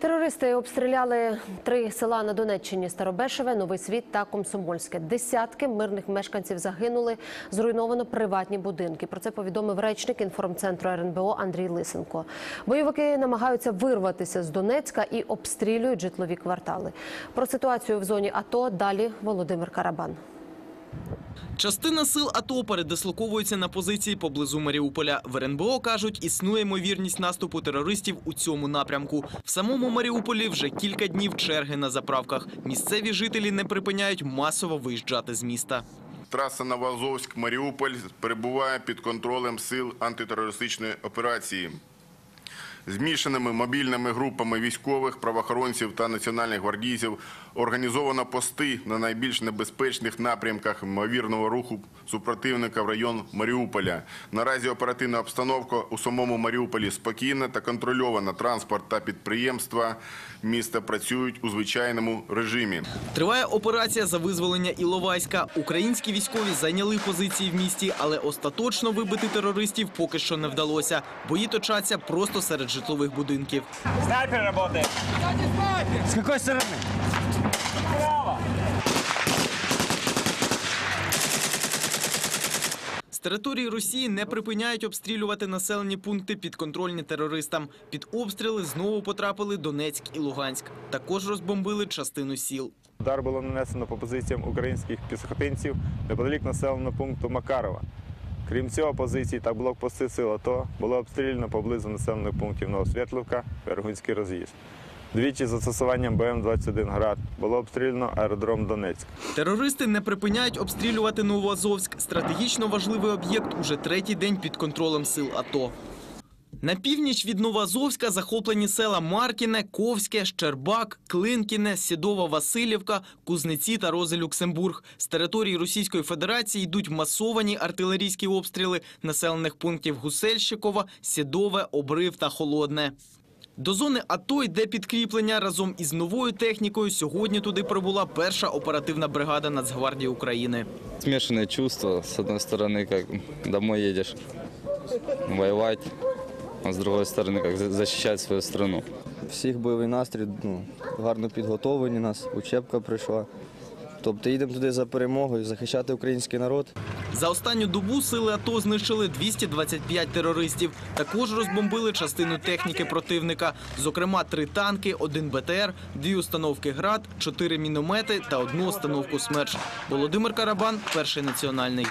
Терористи обстріляли три села на Донеччині: Старобешеве, Новий Світ та Комсомольське. Десятки мирних мешканців загинули. Зруйновано приватні будинки. Про це повідомив речник інформцентру РНБО Андрій Лисенко. Бойовики намагаються вирватися з Донецька і обстрілюють житлові квартали. Про ситуацію в зоні АТО далі Володимир Карабан. Частина сил АТО передислоковується на позиції поблизу Маріуполя. В РНБО кажуть, існує ймовірність наступу терористів у цьому напрямку. В самому Маріуполі вже кілька днів черги на заправках. Місцеві жителі не припиняють масово виїжджати з міста. Траса Новоазовськ-Маріуполь перебуває під контролем сил антитерористичної операції. Змішаними мобільними групами військових, правоохоронців та національних гвардійців організовано пости на найбільш небезпечних напрямках ймовірного руху супротивника в район Маріуполя. Наразі оперативна обстановка у самому Маріуполі спокійна та контрольована. Транспорт та підприємства міста працюють у звичайному режимі. Триває операція за визволення Іловайська. Українські військові зайняли позиції в місті, але остаточно вибити терористів поки що не вдалося. Бої точаться просто серед житлових будинків. Снайпер работает. С какой стороны? Справа. З території Росії не припиняють обстрілювати населені пункти підконтрольні терористам. Під обстріли знову потрапили Донецьк і Луганськ. Також розбомбили частину сіл. Удар було нанесено по позиціям українських піхотинців неподалік населеного пункту Макарова. Крім цього, позиції та блокпости сил АТО було обстріляно поблизу населених пунктів Новосвітлівка, Вергунський роз'їзд. Двічі застосуванням БМ-21 «Град» було обстріляно аеродром Донецьк. Терористи не припиняють обстрілювати Новоазовськ. Стратегічно важливий об'єкт уже третій день під контролем сил АТО. На північ від Новоазовська захоплені села Маркіне, Ковське, Щербак, Клинкіне, Сідова, Васильівка, Кузнеці та Рози Люксембург. З території Російської Федерації йдуть масовані артилерійські обстріли населених пунктів Гусельщикова, Сідове, Обрив та Холодне. До зони АТО йде підкріплення разом із новою технікою. Сьогодні туди прибула перша оперативна бригада Нацгвардії України. Смешанные чувства. С одной стороны, как домой едешь воевать, а с другой стороны, как за- защищать свою страну. Всіх бойовий настрій, ну, гарно підготовлені нас, учебка прийшла. Тобто їдемо туди за перемогою, захищати український народ. За останню добу сили АТО знищили 225 терористів. Також розбомбили частину техніки противника. Зокрема, три танки, один БТР, дві установки ГРАД, чотири міномети та одну установку СМЕРШ. Володимир Карабан, перший національний.